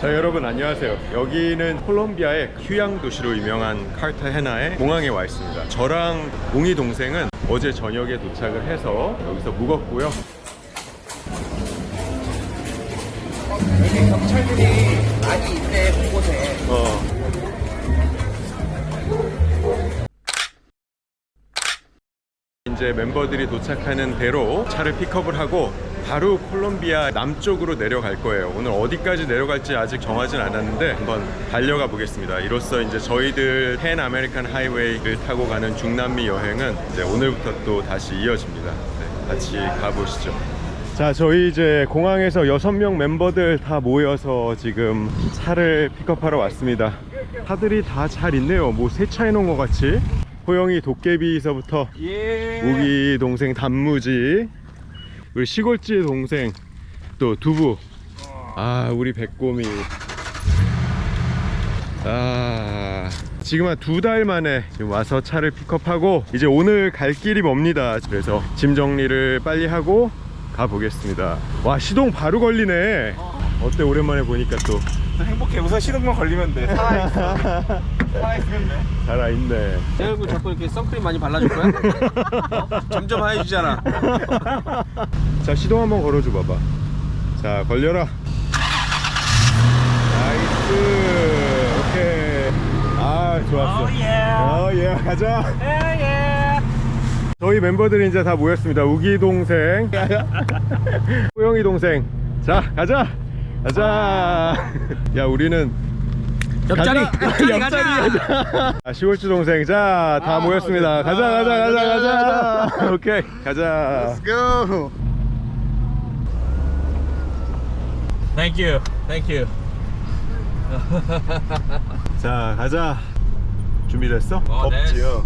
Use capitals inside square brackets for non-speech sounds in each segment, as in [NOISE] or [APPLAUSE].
자 여러분 안녕하세요. 여기는 콜롬비아의 휴양 도시로 유명한 카르타헤나의 공항에 와 있습니다. 저랑 웅이 동생은 어제 저녁에 도착을 해서 여기서 묵었고요. 여기 경찰들이 많이 있대 곳곳에. 어. 이제 멤버들이 도착하는 대로 차를 픽업을 하고 바로 콜롬비아 남쪽으로 내려갈 거예요. 오늘 어디까지 내려갈지 아직 정하진 않았는데 한번 달려가 보겠습니다. 이로써 이제 저희들 팬 아메리칸 하이웨이를 타고 가는 중남미 여행은 이제 오늘부터 또 다시 이어집니다. 네, 같이 가보시죠. 자, 저희 이제 공항에서 여섯 명 멤버들 다 모여서 지금 차를 픽업하러 왔습니다. 차들이 다 잘 있네요. 뭐 세차 해 놓은 것 같이. 호영이 도깨비에서부터 예 우기 동생 단무지 우리 시골지 동생 또 두부. 아 우리 백곰이. 아 지금 한 두 달 만에 와서 차를 픽업하고 이제 오늘 갈 길이 멉니다. 그래서 짐 정리를 빨리 하고 가보겠습니다. 와 시동 바로 걸리네. 어 때 오랜만에 보니까 또? 행복해. 우선 시동만 걸리면 돼. 살아있어. 살아있으면 돼 살아있네. 내 얼굴 자꾸 이렇게 선크림 많이 발라줄 거야? 어? [LAUGHS] 점점 하얘지잖아. 자 시동 한번 걸어줘 봐봐. 자 걸려라. 나이스. 오케이. 아 좋았어. 어예 가자. 저희 멤버들이 이제 다 모였습니다. 우기 동생. [LAUGHS] 호영이 동생. 자 가자 가자 [LAUGHS] 야 우리는 옆자리. [LAUGHS] 옆자리 가자. 아, 시골주 동생 자다 모였습니다 가자 가자 가자 가자 [LAUGHS] 오케이 가자 go Thank you, thank you. 자 가자 준비됐어? 어, 네. 덥지요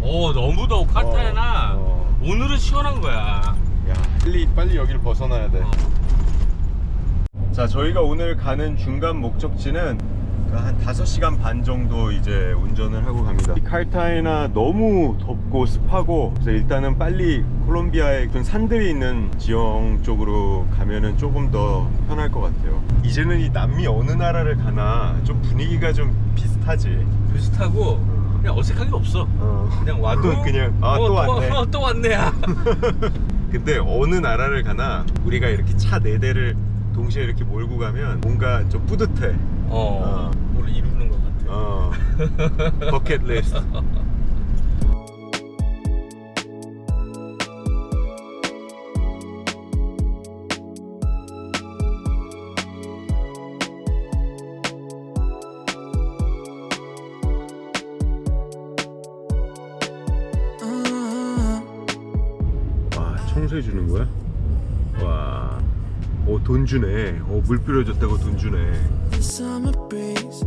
오 너무 더워 카타에나. 어, 어. 오늘은 시원한 거야. 야 빨리 빨리 여기를 벗어나야 돼. 어. 자 저희가 오늘 가는 중간 목적지는 그한 5시간 반 정도 이제 운전을 하고 갑니다. 이 칼타헤나 너무 덥고 습하고 그래서 일단은 빨리 콜롬비아의 그 산들이 있는 지형 쪽으로 가면은 조금 더 편할 것 같아요. 이제는 이 남미 어느 나라를 가나 좀 분위기가 좀 비슷하지. 비슷하고 그냥 어색한 게 없어. 어. 그냥 [LAUGHS] 와도 또 그냥 아또 왔네. 어, 또 왔네야. [LAUGHS] 근데 어느 나라를 가나 우리가 이렇게 차네 대를 동시에 이렇게 몰고 가면 뭔가 좀 뿌듯해. 어, 뭘 이루는 것 같아. 어. [LAUGHS] 버킷 리스트. 돈 주네. 오, 물 뿌려줬다고 돈 주네. the summer breeze.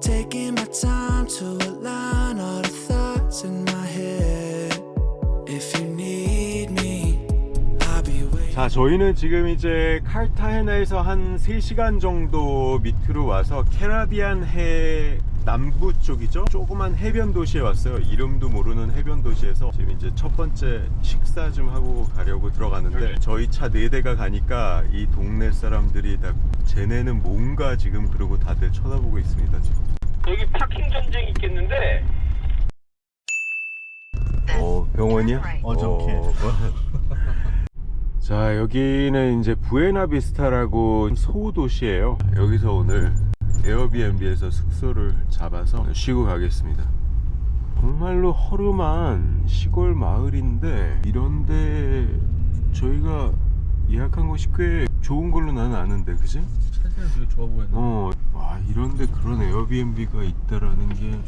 Taking my time to align all the thoughts in my head. If you need me, I'll be waiting. 자, 저희는 지금 이제 칼타헤나에서 한 3시간 정도 밑으로 와서 캐라비안 해 남부 쪽이죠. 조그만 해변 도시에 왔어요. 이름도 모르는 해변 도시에서 지금 이제 첫 번째 식사 좀 하고 가려고 들어가는데 저희 차네 대가 가니까 이 동네 사람들이 다 쟤네는 뭔가 지금 그러고 다들 쳐다보고 있습니다. 지금. 여기 파킹 전쟁 있겠는데. 어, 병원이야? 어저께. [LAUGHS] 자, 여기는 이제 부에나비스타라고 소도시예요. 여기서 오늘 에어비앤비에서 숙소를 잡아서 쉬고 가겠습니다. 정말로 허름한 시골 마을인데 이런데 저희가 예약한 곳이 꽤 좋은 걸로 나는 아는데, 그지? 사진은 되게 좋아 보였네. 어, 와 이런데 그런 에어비앤비가 있다라는 게.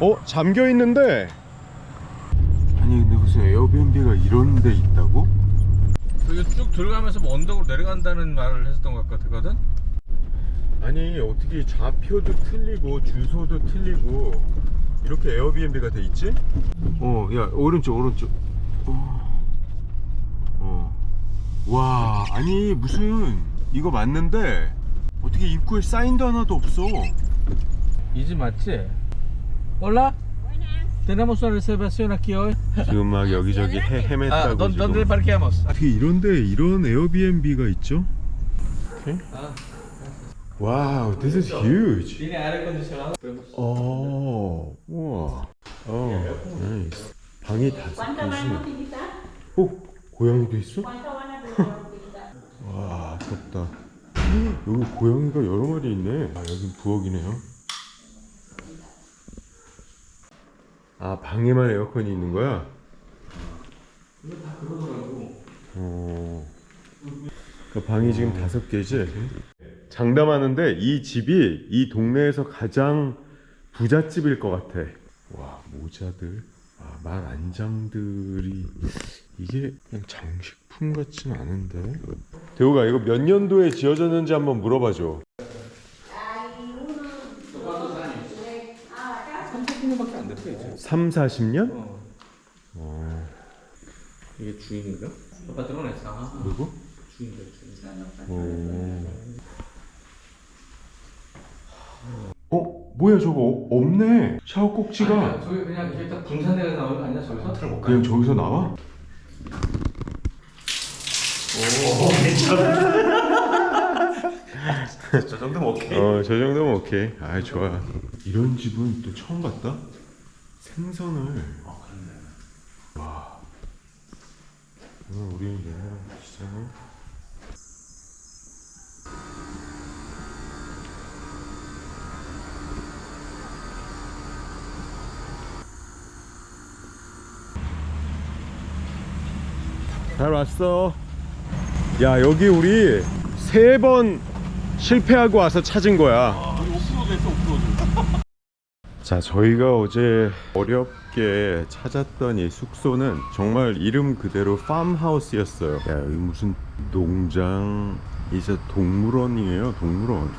어 잠겨 있는데. 아니 근데 무슨 에어비앤비가 이런 데 있다고? 여기 쭉 들어가면서 뭐 언덕으로 내려간다는 말을 했었던 것 같거든. 아니 어떻게 좌표도 틀리고 주소도 틀리고 이렇게 에어비앤비가 돼 있지? 어, 야 오른쪽 오른쪽. 어. 와, 아니 무슨 이거 맞는데 어떻게 입구에 사인도 하나도 없어? 이 집 맞지? Hola. Tenemos una reservación aquí hoy. 지금 막 여기저기 헤, Ah, 헤맸다고 ¿dónde, 지금. ¿dónde parqueamos? 어떻게 이런데 이런 에어비앤비가 있죠? 와우, this is huge. Tiene aire acondicionado. 어, 우와. 어, 나이스. 방이 다섯 ¿Cuánto van a 개지. utilizar? 어, 고양이도 있어? 와, 덥다. 여기 고양이가 여러 마리 있네. 아, 여긴 부엌이네요. 아, 방에만 에어컨이 있는 거야? 어. 그 방이 지금 다섯 개지? 장담하는데 이 집이 이 동네에서 가장 부잣집일 것 같아. 와, 모자들. 아, 말 안장들이 이게 그냥 장식품 같진 않은데. 대우가 이거 몇 년도에 지어졌는지 한번 물어봐 줘. 30분밖에 안 됐어 이제. 3, 40년? 어. 이게 주인인가? 파트론에 아, 누구? 주인들 주인. 오. 어, 뭐야 저거 없네. 샤워 꼭지가 아니야, 저기 그냥 이게 딱 분산돼서 나오는 거 아니야? 저기서 들어볼까? 그냥 저기서 나와? 저 정도면 오케이. 어, 저 정도면 오케이. 아, 좋아. 이런 집은 또 처음 봤다. 생선을. 아, 그렇네. 와. 오늘 우리 옛날 시장은 잘 왔어. 야, 여기 우리 세 번 실패하고 와서 찾은 거야. 오프로드 했어 오프로드. [LAUGHS] 자, 저희가 어제 어렵게 찾았던 이 숙소는 정말 이름 그대로 팜하우스였어요. 야, 여기 무슨 농장, 이제 동물원이에요, 동물원.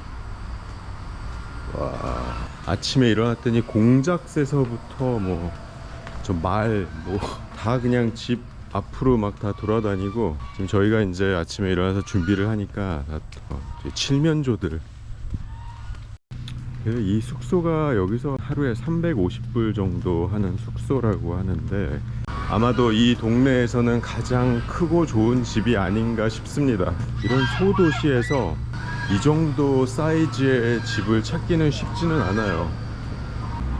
와, 아침에 일어났더니 공작새서부터 뭐, 저 말, 뭐, 다 그냥 집 앞으로 막 다 돌아다니고, 지금 저희가 이제 아침에 일어나서 준비를 하니까 다 어, 칠면조들 이 숙소가 여기서 하루에 350불 정도 하는 숙소라고 하는데 아마도 이 동네에서는 가장 크고 좋은 집이 아닌가 싶습니다. 이런 소도시에서 이 정도 사이즈의 집을 찾기는 쉽지는 않아요.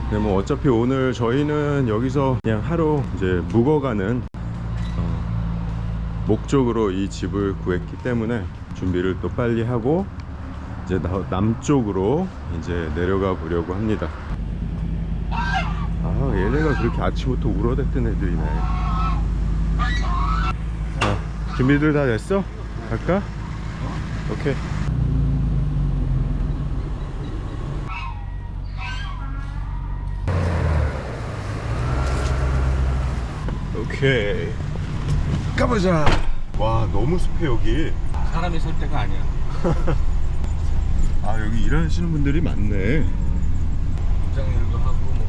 근데 뭐 어차피 오늘 저희는 여기서 그냥 하루 이제 묵어가는 어, 목적으로 이 집을 구했기 때문에 준비를 또 빨리 하고 이제 나- 남쪽으로 이제 내려가 보려고 합니다. 아, 얘네가 그렇게 아침부터 울어댔던 애들이네. 자, 준비들 다 됐어? 갈까? 오케이. 오케이. 가보자. 와, 너무 습해 여기. 사람이 설 때가 아니야. [LAUGHS] 일하시는 분들이 많네. 공장 일도 하고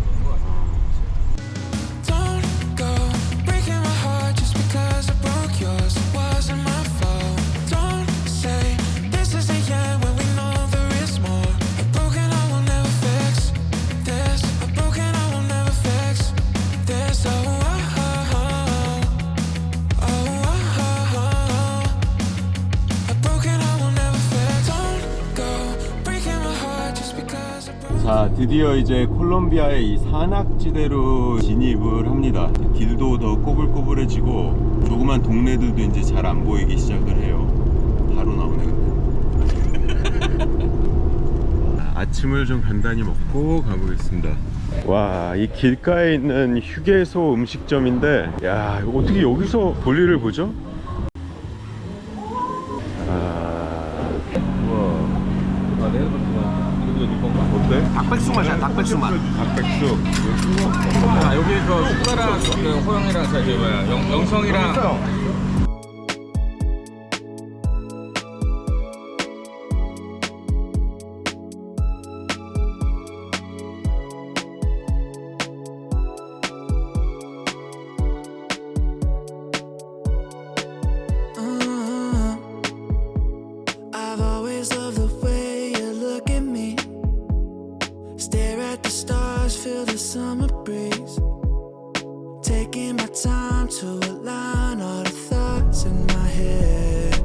드디어 이제 콜롬비아의 이 산악지대로 진입을 합니다. 길도 더 꼬불꼬불해지고 조그만 동네들도 이제 잘 안 보이기 시작을 해요. 바로 나오네 근데. 아, [LAUGHS] 아침을 좀 간단히 먹고 가보겠습니다. 와, 이 길가에 있는 휴게소 음식점인데, 야, 어떻게 여기서 볼일을 보죠? 아, 우와. 아, 내일 같은 이거 누건 가? 어때? 닭백숙 맛이야 닭백숙 맛. 닭백숙. 아, 여기 그 숟가락 그 호영이랑 저기 뭐야 영, 영성이랑 feel the summer breeze. Taking my time to align all the thoughts in my head.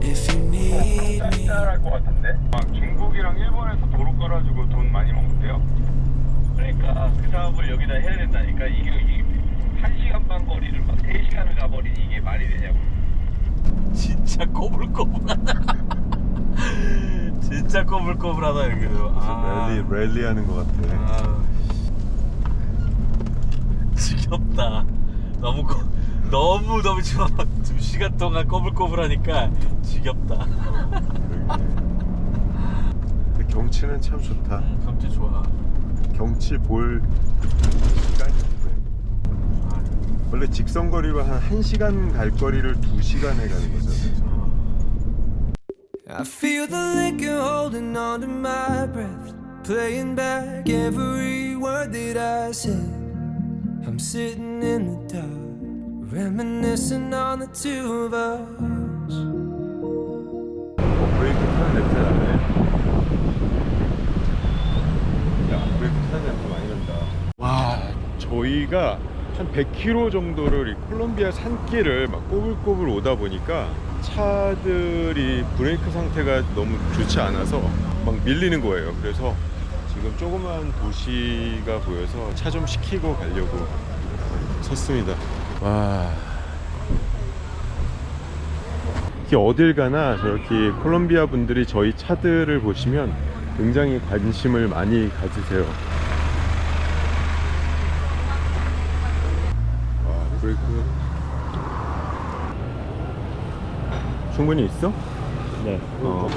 If you need me. 그 사업을 여기다 해야 된다니까 이게 한 시간 반 거리를 막 세 시간을 가버리니 이게 말이 되냐고. 진짜 꼬불꼬불하다. 진짜 꼬불꼬불하다 여기도. 무슨 아, 랠리 랠리 하는 것 같아. 아, 지겹다. 너무 꼬, 너무 너무 좋아. 두 시간 동안 꼬불꼬불하니까 지겹다. 근데 경치는 참 좋다. 음, 경치 좋아. 경치 볼 시간이 없네. 원래 직선 거리로 한 1시간 갈 거리를 2시간에 가는 거잖아요. I feel the liquor holding on to my breath, playing back every word that I said. I'm sitting in the dark, reminiscing on the two of us. 어, 브레이크 타는 냄새 나네. 야, 브레이크 타는 냄새 많이 난다. 와, 저희가 한 100km 정도를 이 콜롬비아 산길을 막 꼬불꼬불 오다 보니까 차들이 브레이크 상태가 너무 좋지 않아서 막 밀리는 거예요. 그래서 지금 조그만 도시가 보여서 차좀 시키고 가려고 섰습니다. 와. 특히 어딜 가나 저렇게 콜롬비아 분들이 저희 차들을 보시면 굉장히 관심을 많이 가지세요. 와, 브레이크. 충분히 있어? 네. 어.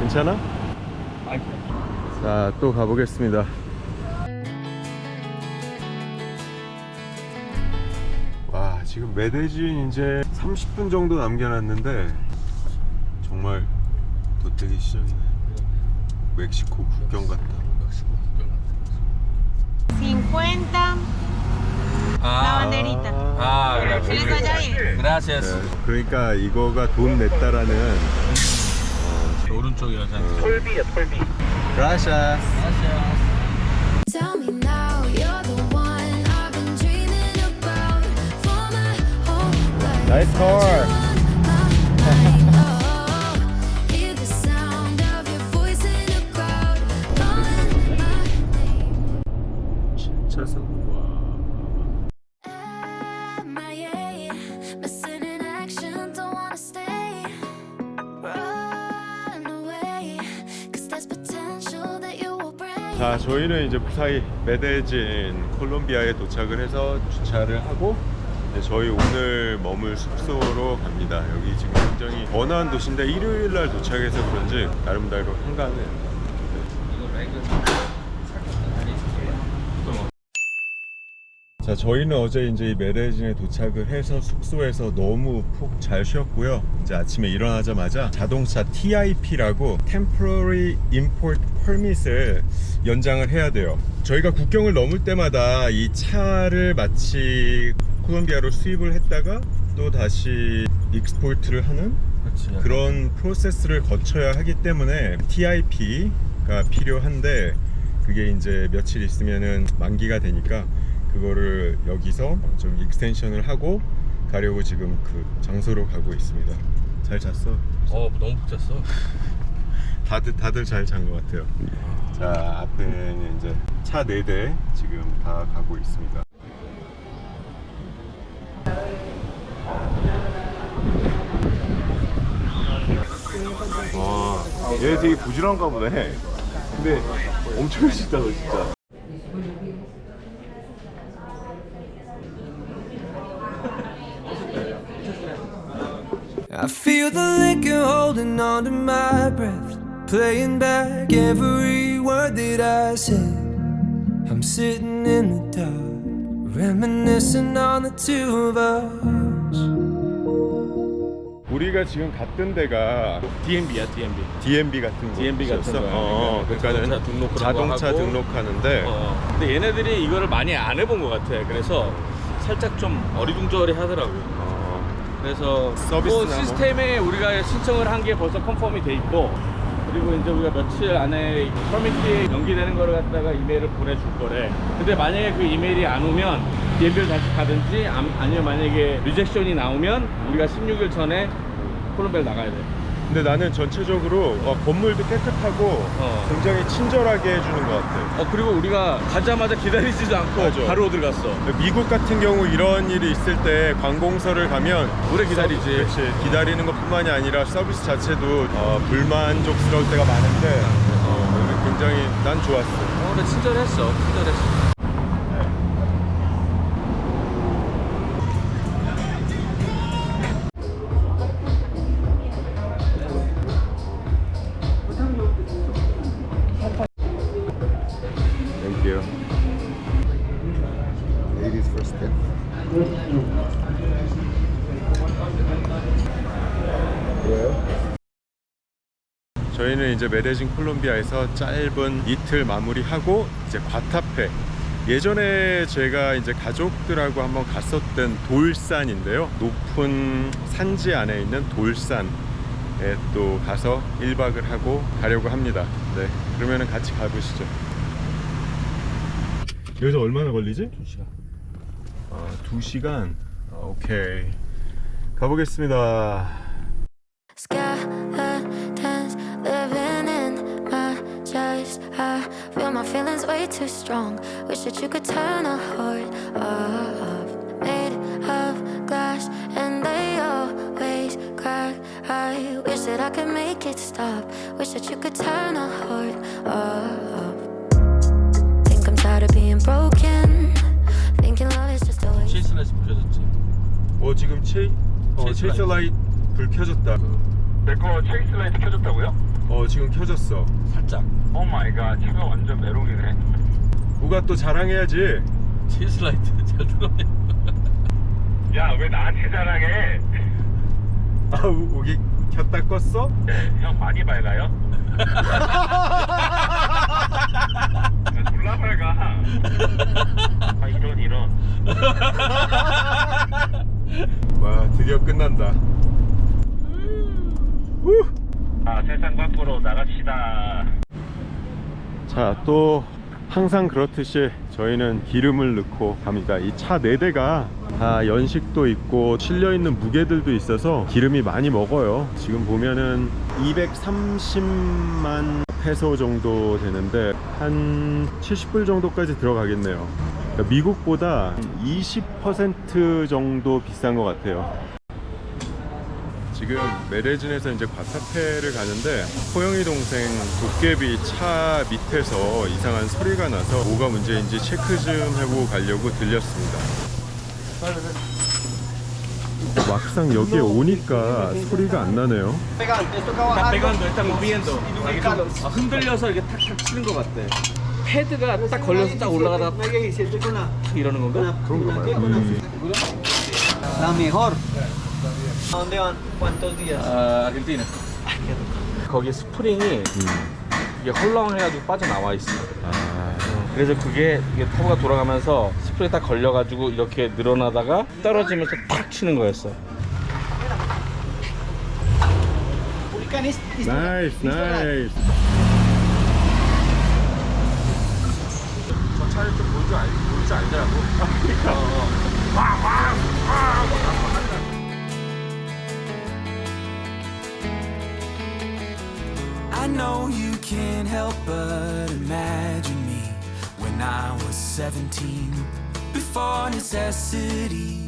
괜찮아? 자, 또 가보겠습니다. 와, 지금 메데진 이제 30분 정도 남겨놨는데 정말 도태기 시작이네. 멕시코 국경 같다. 50 아, banderita. 아. Gracias. 네, 그러니까 이거가 돈 냈다라는 오른쪽이라서. 톨비야 톨비. Gracias. Tell me now, you're the one I've been dreaming about for my whole life. Nice car. Oh, 자, 저희는 이제 무사히 메데진 콜롬비아에 도착을 해서 주차를 하고 저희 오늘 머물 숙소로 갑니다. 여기 지금 굉장히 번화한 도시인데 일요일 날 도착해서 그런지 나름대로 한가해요. 자, 저희는 어제 이제 이 메데진에 도착을 해서 숙소에서 너무 푹 잘 쉬었고요. 이제 아침에 일어나자마자 자동차 TIP라고 Temporary Import Permit을 연장을 해야 돼요. 저희가 국경을 넘을 때마다 이 차를 마치 콜롬비아로 수입을 했다가 또 다시 익스포트를 하는. 그런 프로세스를 거쳐야 하기 때문에 TIP가 필요한데 그게 이제 며칠 있으면은 만기가 되니까 그거를 여기서 좀 익스텐션을 하고 가려고 지금 그 장소로 가고 있습니다. 잘 잤어? 어, 너무 푹 잤어. [LAUGHS] 다들 다들 잘 잔 것 같아요. 자 앞에는 이제 차네대 지금 다 가고 있습니다. 와, 얘 되게 부지런한가 보네. 근데 엄청 멋있다, 너 진짜. I feel the liquor holding on to my breath, playing back every word that I said. I'm sitting in the dark, reminiscing on the two of us. 우리가 지금 갔던 데가 DMB야, DMB. DMB 같은 DMB 같은? 거야. 어, 그 그러니까는 자동차 등록 자동차 하고. 등록하는데 어. 근데 얘네들이 이거를 많이 안 해본 것 같아. 그래서 살짝 좀 어리둥절해 하더라고요. 어, 그래서 서비스나 뭐 뭐. 시스템에 우리가 신청을 한 게 벌써 컨펌이 돼 있고 그리고 이제 우리가 며칠 안에 퍼미트에 연기되는 거를 갖다가 이메일을 보내줄 거래. 근데 만약에 그 이메일이 안 오면 DMB를 다시 가든지 암- 아니면 만약에 리젝션이 나오면 우리가 16일 전에 콜롬비아를 나가야 돼. 근데 나는 전체적으로 어, 건물도 깨끗하고 어. 굉장히 친절하게 해주는 것 같아. 어 그리고 우리가 가자마자 기다리지도 않고 맞아. 바로 들어갔어. 미국 같은 경우 이런 일이 있을 때 관공서를 가면 오래 기다리지. 그렇지 기다리는 것뿐만이 아니라 서비스 자체도 어, 불만족스러울 때가 많은데 어, 굉장히 난 좋았어. 어, 근데 친절했어. 친절했어. 이제 메데진 콜롬비아에서 짧은 이틀 마무리하고 이제 과타페 예전에 제가 이제 가족들하고 한번 갔었던 돌산인데요. 높은 산지 안에 있는 돌산에 또 가서 1박을 하고 가려고 합니다. 네 그러면은 같이 가보시죠. 여기서 얼마나 걸리지? 2시간. 아, 2시간. 아, 오케이. 가보겠습니다 my feelings way too strong. Wish that you could turn a heart off. Made of glass, and they always crack. I wish that I could make it stop. Wish that you could turn a heart off. Think I'm tired of being broken. Thinking love is just a waste. 체이스 라이스 붙여졌지. 어 지금 체 어, 체이스 체이스 라이트 불 켜졌다 내 거 체이스 라이트 켜졌다고요? 어 지금 켜졌어 살짝. 오 마이 갓 차가 완전 메롱이네. 누가 또 자랑해야지. 체이스라이트 [LAUGHS] 잘 들어오네. 야 왜 나한테 자랑해? 아 우- 우기 켰다 껐어? 네, 형 많이 밝아요? [LAUGHS] 야, 졸라 밝아. 아 이런 이런. 와 드디어 끝난다. 아 세상 밖으로 나갑시다 자 또 항상 그렇듯이 저희는 기름을 넣고 갑니다. 이 차 4대가 다 연식도 있고 실려있는 무게들도 있어서 기름이 많이 먹어요. 지금 보면은 230만 페소 정도 되는데 한 70불 정도까지 들어가겠네요. 그러니까 미국보다 20% 정도 비싼 것 같아요 지금 메레진에서 이제 과타페를 가는데 호영이 동생 도깨비 차 밑에서 이상한 소리가 나서 뭐가 문제인지 체크 좀 해보고 가려고 들렸습니다. 막상 여기에 오니까 소리가 안 나네요. 딱 배관도 일단 모비엔도 아, 흔들려서 이렇게 탁탁 치는 것 같대. 패드가 딱 걸려서 딱 올라가다가 탁 이러는 건가? 그런가 봐요. 음. ¿A dónde van? ¿Cuántos días? 아, 아르헨티나. 거기 스프링이 이게 헐렁해가지고 빠져나와 있어. 아, 그래서 그게 이게 터보가 돌아가면서 스프링 딱 걸려가지고 이렇게 늘어나다가 떨어지면서 탁 치는 거였어. 나이스 나이스. 저 차를 좀 볼 줄 알, 볼줄 알더라고. [LAUGHS] I know you can't help but imagine me when I was 17 before necessity